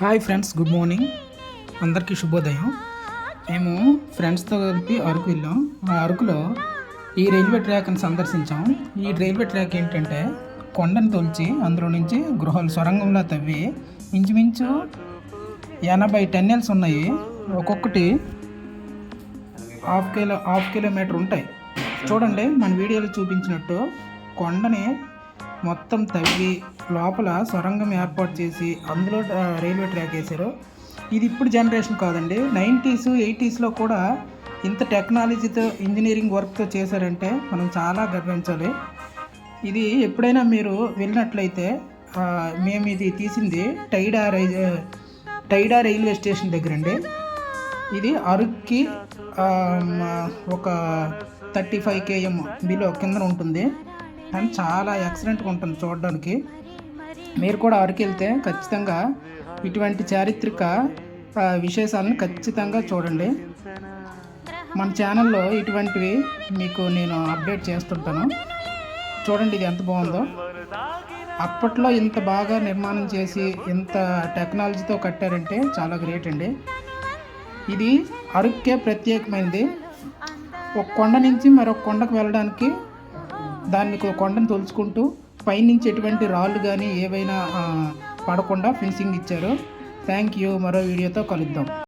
Hi friends good morning. అందరికీ శుభోదయం. మేము ఫ్రెండ్స్తో కలిపి అరకు వెళ్ళాం. ఆ అరకులో ఈ రైల్వే ట్రాక్ని సందర్శించాం. ఈ రైల్వే ట్రాక్ ఏంటంటే కొండను తొలిచి అందులో నుంచి గృహాలు సొరంగంలో తవ్వి ఇంచుమించు ఎనభై టన్నెల్స్ ఉన్నాయి. ఒక్కొక్కటి హాఫ్ కిలో హాఫ్ కిలోమీటర్ ఉంటాయి. చూడండి మన వీడియోలో చూపించినట్టు కొండని మొత్తం తవ్వి లోపల సొరంగం ఏర్పాటు చేసి అందులో రైల్వే ట్రాక్ వేశారు. ఇది ఇప్పుడు జనరేషన్ కాదండి. నైంటీస్ ఎయిటీస్లో కూడా ఇంత టెక్నాలజీతో ఇంజనీరింగ్ వర్క్తో చేశారంటే మనం చాలా గర్వించాలి. ఇది ఎప్పుడైనా మీరు వెళ్ళినట్లయితే మేము ఇది తీసింది టైడా రై టైడా రైల్వే స్టేషన్ దగ్గర అండి ఇది అరుక్కి ఒక థర్టీ ఫైవ్ కేఎం బిలో కింద ఉంటుంది. అండ్ చాలా ఎక్సలెంట్గా ఉంటుంది చూడడానికి. మీరు కూడా అరకు వెళ్తే ఖచ్చితంగా ఇటువంటి చారిత్రక విశేషాలను ఖచ్చితంగా చూడండి. మన ఛానల్లో ఇటువంటివి మీకు నేను అప్డేట్ చేస్తుంటాను. చూడండి ఇది ఎంత బాగుందో. అప్పట్లో ఇంత బాగా నిర్మాణం చేసి ఇంత టెక్నాలజీతో కట్టారంటే చాలా గ్రేట్ అండి. ఇది అరుక్కే ప్రత్యేకమైనది. ఒక కొండ నుంచి మరొక కొండకు వెళ్ళడానికి దాన్ని కొండను తొలుచుకుంటూ పైనుంచి ఎటువంటి రాళ్ళు కానీ ఏవైనా పడకుండా ఫినిషింగ్ ఇచ్చారు. Thank you. మరో వీడియోతో కలుద్దాం.